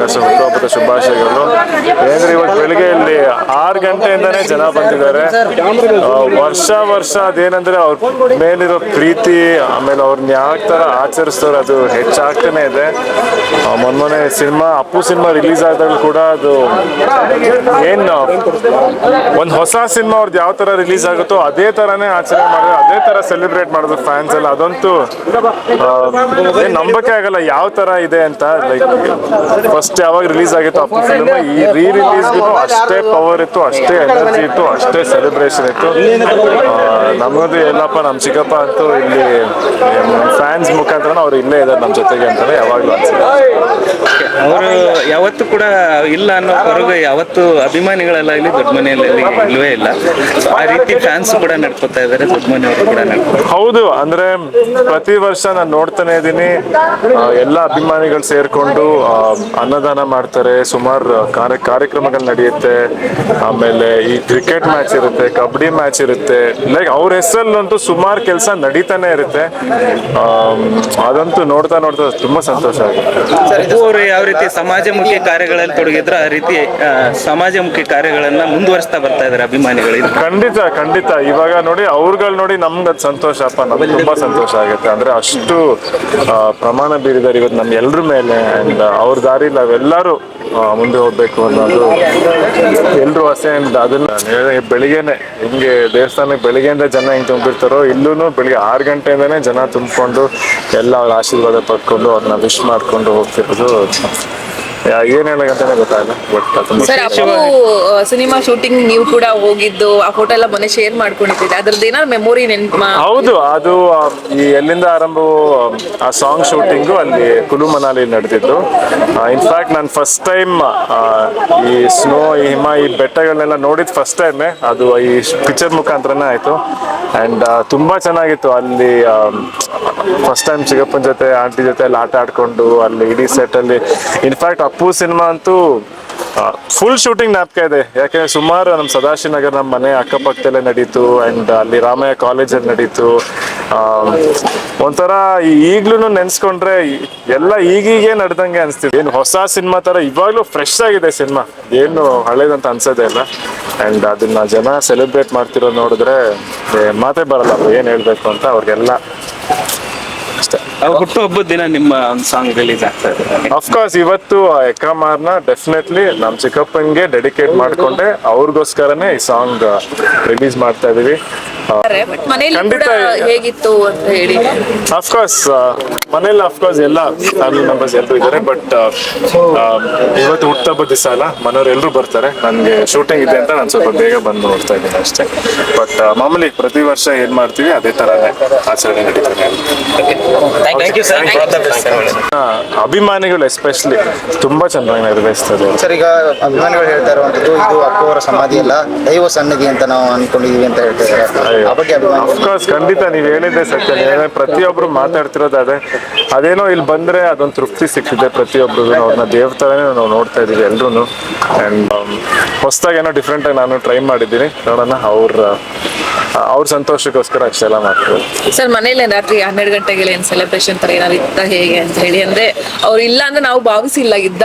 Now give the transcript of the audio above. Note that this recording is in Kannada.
ವರ್ಷ ಹುಟ್ಟುಹಬ್ಬದ ಶುಭಾಶಯಗಳು. ಏನಂದ್ರೆ ಇವತ್ತು ಬೆಳಿಗ್ಗೆ ಇಲ್ಲಿ ಆರು ಗಂಟೆಯಿಂದನೇ ಜನ ಬಂದಿದ್ದಾರೆ. ವರ್ಷ ವರ್ಷ ಅದೇನಂದ್ರೆ ಅವ್ರ ಮೇಲಿರೋ ಪ್ರೀತಿ, ಆಮೇಲೆ ಅವ್ರನ್ನ ಯಾವ ಥರ ಆಚರಿಸ್ತಾರೆ ಅದು ಹೆಚ್ಚಾಗ್ತಾನೆ ಇದೆ. ಮೊನ್ನೆ ಸಿನಿಮಾ, ಅಪ್ಪು ಸಿನಿಮಾ ರಿಲೀಸ್ ಆದಾಗ ಕೂಡ ಅದು ಏನು, ಒಂದು ಹೊಸ ಸಿನಿಮಾ ಅವ್ರದ್ದು ಯಾವ ತರ ರಿಲೀಸ್ ಆಗುತ್ತೋ ಅದೇ ತರನೇ ಆಚರಣೆ ಮಾಡಿದ್ರು, ಅದೇ ತರ ಸೆಲೆಬ್ರೇಟ್ ಮಾಡಿದ್ರು ಫ್ಯಾನ್ಸ್ ಎಲ್ಲ. ಅದಂತೂ ನಂಬಕ್ಕೆ ಆಗಲ್ಲ, ಯಾವ ತರ ಇದೆ ಅಂತ ಫಸ್ಟ್ ಯಾವಾಗ ರಿಲೀಸ್ ಆಗಿತ್ತು ಅಪ್ಪು ಫಿಲ್ಮ್ ಈ ರೀ ರಿಲೀಸ್ಗೂ ಅಷ್ಟೇ ಪವರ್ ಇತ್ತು, ಅಷ್ಟೇ ಎನರ್ಜಿ ಇತ್ತು, ಅಷ್ಟೇ ಸೆಲೆಬ್ರೇಷನ್ ಇತ್ತು. ನಮಗೂ ಎಲ್ಲಪ್ಪ ನಮ್ಮ ಚಿಕ್ಕಪ್ಪ ಅಂತೂ ಇಲ್ಲಿ ಫ್ಯಾನ್ಸ್ ಮುಖಾಂತರ ಅವ್ರು ಇಲ್ಲೇ ಇದ್ದಾರೆ ನಮ್ಮ ಜೊತೆಗೆ ಅಂತಾನೆ ಯಾವಾಗಲೂ ಅನ್ಸುತ್ತೆ. ಯಾವತ್ತೂ ಕೂಡ ಇಲ್ಲ ಅನ್ನೋ ಹೊರಗೆ ಯಾವತ್ತು ಅಭಿಮಾನಿಗಳೆಲ್ಲ ಇಲ್ಲಿ ದೊಡ್ಡ ಮನೆಯಲ್ಲಿ ಇಲ್ಲವೇ ಇಲ್ಲ. ಆ ರೀತಿ ಫ್ಯಾನ್ಸ್ ಕೂಡ ನಡ್ಕೋತಾ ಇದ್ದಾರೆ ದೊಡ್ಡ ಮನೆಯವರು ಕೂಡ ನಡ್ಕೋತಾರೆ ಹೌದು ಅಂದ್ರೆ ಪ್ರತಿ ವರ್ಷ ನಾನು ನೋಡ್ತಾನೆ ಇದ್ದೀನಿ ಎಲ್ಲ ಅಭಿಮಾನಿಗಳು ಸೇರ್ಕೊಂಡು ಅನ್ನದಾನ ಮಾಡ್ತಾರೆ ಸುಮಾರು ಕಾರ್ಯ ಕಾರ್ಯಕ್ರಮಗಳು ನಡೆಯುತ್ತೆ ಆಮೇಲೆ ಈ ಕ್ರಿಕೆಟ್ ಮ್ಯಾಚ್ ಇರುತ್ತೆ ಕಬಡ್ಡಿ ಮ್ಯಾಚ್ ಇರುತ್ತೆ ಲೈಕ್ ಅವ್ರ ಹೆಸರಲ್ಲಂತೂ ಸುಮಾರು ಕೆಲಸ ನಡೀತಾನೆ ಇರುತ್ತೆ. ಅದಂತೂ ನೋಡ್ತಾ ನೋಡ್ತಾ ತುಂಬಾ ಸಂತೋಷ ಆಗುತ್ತೆ. ಯಾವ ರೀತಿ ಸಮಾಜಮುಖಿ ಕಾರ್ಯಗಳಲ್ಲಿ ತೊಡಗಿದ್ರು ಆ ರೀತಿ ಸಮಾಜಮುಖಿ ಕಾರ್ಯಗಳನ್ನ ಮುಂದುವರಿಸ್ತಾ ಬರ್ತಾ ಇದಾರೆ ಅಭಿಮಾನಿಗಳು ಖಂಡಿತ ಖಂಡಿತ. ಇವಾಗ ನೋಡಿ, ಅವ್ರುಗಳು ನೋಡಿ ನಮ್ಗೆ ಸಂತೋಷ. ಅಪ್ಪ, ನಮ್ಗೆ ತುಂಬಾ ಸಂತೋಷ ಆಗುತ್ತೆ. ಅಂದ್ರೆ ಅಷ್ಟು ಪ್ರಮಾಣ ಬೀರಿದಾರೆ ಇವತ್ತು ನಮ್ಮ ಎಲ್ರ ಮೇಲೆ ಅಂಡ್ ಅವ್ರ ದಾರಿ ನಾವೆಲ್ಲರೂ ಮುಂದೆ ಹೋಗ್ಬೇಕು ಅನ್ನೋದು ಎಲ್ರು ಆಸೆ ಅಂಡ್ ಅದನ್ನ ಬೆಳಿಗ್ಗೆನೆ ಹಿಂಗೆ ದೇವಸ್ಥಾನಕ್ಕೆ ಬೆಳಿಗ್ಗೆಯಿಂದ ಜನ ಹಿಂಗೆ ತುಂಬಿರ್ತಾರೋ ಇಲ್ಲೂ ಬೆಳಿಗ್ಗೆ ಆರು ಗಂಟೆಯಿಂದನೇ ಜನ ತುಂಬಿಕೊಂಡು ಎಲ್ಲ ಅವ್ರ ಆಶೀರ್ವಾದ ಪಡ್ಕೊಂಡು ಅವ್ರನ್ನ ವಿಶ್ ಮಾಡ್ಕೊಂಡು ಹೋಗ್ತಿರೋದು ಏನ್ ಹೇಳಕ್ಕಂತಾನೆ ಗೊತ್ತಾಗಲ್ಲ but sir Appu cinema shooting ನೀವು ಕೂಡ ಹೋಗಿದ್ದು ಆ ಫೋಟೋ ಎಲ್ಲ ಮೊನ್ನೆ ಶೇರ್ ಮಾಡ್ಕೊಂಡಿದ್ದೀರಿ. ಅದ್ರದ್ದು ಏನಾದ್ರು ಮೆಮೊರಿ ನೆನ್ಪು ಹೌದು ಅದು ಈ ಎಲ್ಲಿಂದ ಆರಂಭ ಆ ಸಾಂಗ್ ಶೂಟಿಂಗು ಅಲ್ಲಿ ಕುಲು ಮನಾಲಿ ನಡೆದಿದ್ದು. ಇನ್ಫ್ಯಾಕ್ಟ್ ನಾನು ಫಸ್ಟ್ ಟೈಮ್ ಈ ಸ್ನೋ ಈ ಹಿಮ ಈ ಬೆಟ್ಟಗಳನ್ನೆಲ್ಲ ನೋಡಿದ ಫಸ್ಟ್ ಟೈಮೇ ಅದು ಈ ಪಿಕ್ಚರ್ ಮುಖಾಂತರನೇ ಆಯಿತು. ಆ್ಯಂಡ್ ತುಂಬ ಚೆನ್ನಾಗಿತ್ತು. ಅಲ್ಲಿ ಫಸ್ಟ್ ಟೈಮ್ ಚಿಕ್ಕಪ್ಪನ ಜೊತೆ ಆಂಟಿ ಜೊತೆ ಅಲ್ಲಿ ಆಟ ಆಡ್ಕೊಂಡು ಅಲ್ಲಿ ಇಡೀ ಸೆಟ್ಟಲ್ಲಿ ಇನ್ಫ್ಯಾಕ್ಟ್ ಅಪ್ಪು ಸಿನಿಮಾ ಅಂತೂ ಫುಲ್ ಶೂಟಿಂಗ್ ಜ್ಞಾಪಕ ಇದೆ. ಯಾಕಂದ್ರೆ ಸುಮಾರು ನಮ್ಮ ಸದಾಶಿವನಗರ್ ನಮ್ಮ ಮನೆ ಅಕ್ಕಪಕ್ಕದಲ್ಲೇ ನಡೀತು ಅಂಡ್ ಅಲ್ಲಿ ರಾಮಯ್ಯ ಕಾಲೇಜಲ್ಲಿ ನಡೀತು. ಒಂಥರ ಈಗ್ಲೂ ನೆನ್ಸ್ಕೊಂಡ್ರೆ ಎಲ್ಲ ಈಗೀಗೇ ನಡೆದಂಗೆ ಅನಿಸ್ತಿದೆ. ಏನು ಹೊಸ ಸಿನಿಮಾ ತರ ಇವಾಗ್ಲೂ ಫ್ರೆಶ್ ಆಗಿದೆ ಸಿನಿಮಾ. ಏನು ಹಳೇದಂತ ಅನ್ಸೋದೇ ಇಲ್ಲ. ಅಂಡ್ ಅದನ್ನ ಜನ ಸೆಲೆಬ್ರೇಟ್ ಮಾಡ್ತಿರೋದು ನೋಡಿದ್ರೆ ಮಾತೇ ಬರಲ್ಲ. ಏನು ಹೇಳ್ಬೇಕು ಅಂತ ಅವ್ರಿಗೆಲ್ಲ. ಅಷ್ಟೇ. ಹುಟ್ಟು ಹುಟ್ಟುಹಬ್ಬದ ದಿನ ನಿಮ್ಮ ಒಂದು ಸಾಂಗ್ ರಿಲೀಸ್ ಆಗ್ತಾ ಇದೆ ಅಫ್ಕೋರ್ಸ್ ಇವತ್ತು ಆ ಎಕ್ಕಮಾರ್ನ ಡೆಫಿನೆಟ್ಲಿ ನಮ್ಮ ಚಿಕ್ಕಪ್ಪನ್ಗೆ ಡೆಡಿಕೇಟ್ ಮಾಡ್ಕೊಂಡೆ. ಅವ್ರಿಗೋಸ್ಕರನೇ ಈ ಸಾಂಗ್ ರಿಲೀಸ್ ಮಾಡ್ತಾ ಇದೀವಿ. ಬಟ್ ಮನೇಲಿ ಕೂಡ ಖಂಡಿತ. ಹೇಗಿತ್ತು ಅಂತ ಹೇಳಿ. ಅಫ್ಕೋರ್ಸ್ ಮನೇಲಿ ಅಫ್ಕೋರ್ಸ್ ಎಲ್ಲ ಫ್ಯಾಮಿಲಿ ಮೆಂಬರ್ಸ್ ಎಲ್ಲರೂ ಇದ್ದಾರೆ ಬಟ್ ಇವತ್ತು ಹುಟ್ಟಬ ದಿವಸ ಅಲ್ಲ ಮನೆಯವ್ರು ಎಲ್ಲರೂ ಬರ್ತಾರೆ. ನನಗೆ ಶೂಟಿಂಗ್ ಇದೆ ಅಂತ ನಾನು ಸ್ವಲ್ಪ ಬೇಗ ಬಂದು ನೋಡ್ತಾ ಇದ್ದೀನಿ ಅಷ್ಟೇ. ಬಟ್ ಮಾಮೂಲಿ ಪ್ರತಿ ವರ್ಷ ಏನು ಮಾಡ್ತೀವಿ ಅದೇ ತರನೇ ಆಚರಣೆ ನಡೀತಾರೆ ಥ್ಯಾಂಕ್ ಯು ಸರ್ ಆ, ಅಭಿಮಾನಿಗಳು ಎಸ್ಪೆಷಲಿ ತುಂಬಾ ಚೆನ್ನಾಗಿ ನಿರ್ವಹಿಸ್ತಾರೆ ಸರ್ ಈಗ ಅಭಿಮಾನಿಗಳು ಹೇಳ್ತಾ ಇರುವಂತದ್ದು ಇದು ಅಪ್ಪವರ ಅವರ ಸಮಾಧಿ ಅಲ್ಲ ದೈವ ಸನ್ನಿಧಿ ಅಂತ ನಾವು ಅನ್ಕೊಂಡಿದೀವಿ ಅಂತ ಹೇಳ್ತಾ ಇದ್ದಾರೆ. ಅಫ್ಕೋರ್ಸ್ ಖಂಡಿತ ನೀವು ಹೇಳಿದ್ದೆ ಸತ್ಯ. ಪ್ರತಿಯೊಬ್ಬರು ಪ್ರತಿಯೊಬ್ರು ಮಾತಾಡ್ತಿರೋದು ಅದೇ ಅದೇನೋ ಇಲ್ಲಿ ಬಂದ್ರೆ ಅದೊಂದು ತೃಪ್ತಿ ಸಿಕ್ಕಿದೆ ಪ್ರತಿಯೊಬ್ರಿಗೂ ಅವ್ರನ್ನ ದೇವ್ರ ಥರನೇ ನಾವು ನೋಡ್ತಾ ಇದೀವಿ ಎಲ್ರು ಅಂಡ್ ಹೊಸದಾಗಿ ಏನೋ ಡಿಫ್ರೆಂಟ್ ಆಗಿ ನಾನು ಟ್ರೈ ಮಾಡಿದ್ದೀನಿ. ನೋಡೋಣ, ಅವ್ರ ಅವ್ರ ಸಂತೋಷಕ್ಕೋಸ್ಕರ ಅಷ್ಟೆಲ್ಲ ಮಾಡ್ತಾರೆ. ಸರ್ ಮನೇಲಿ ರಾತ್ರಿ ಹನ್ನೆರಡು ಗಂಟೆಗೆ ಏನ್ ಸೆಲೆಬ್ರೇಷನ್ ತರ ಏನಾದ್ರು ಇತ್ತ ಹೇಗೆ ಅಂತ ಹೇಳಿ ಅಂದ್ರೆ ಅವ್ರು ಇಲ್ಲ ಅಂದ್ರೆ ನಾವು ಭಾವಿಸಿಲ್ಲ ಇದ್ದ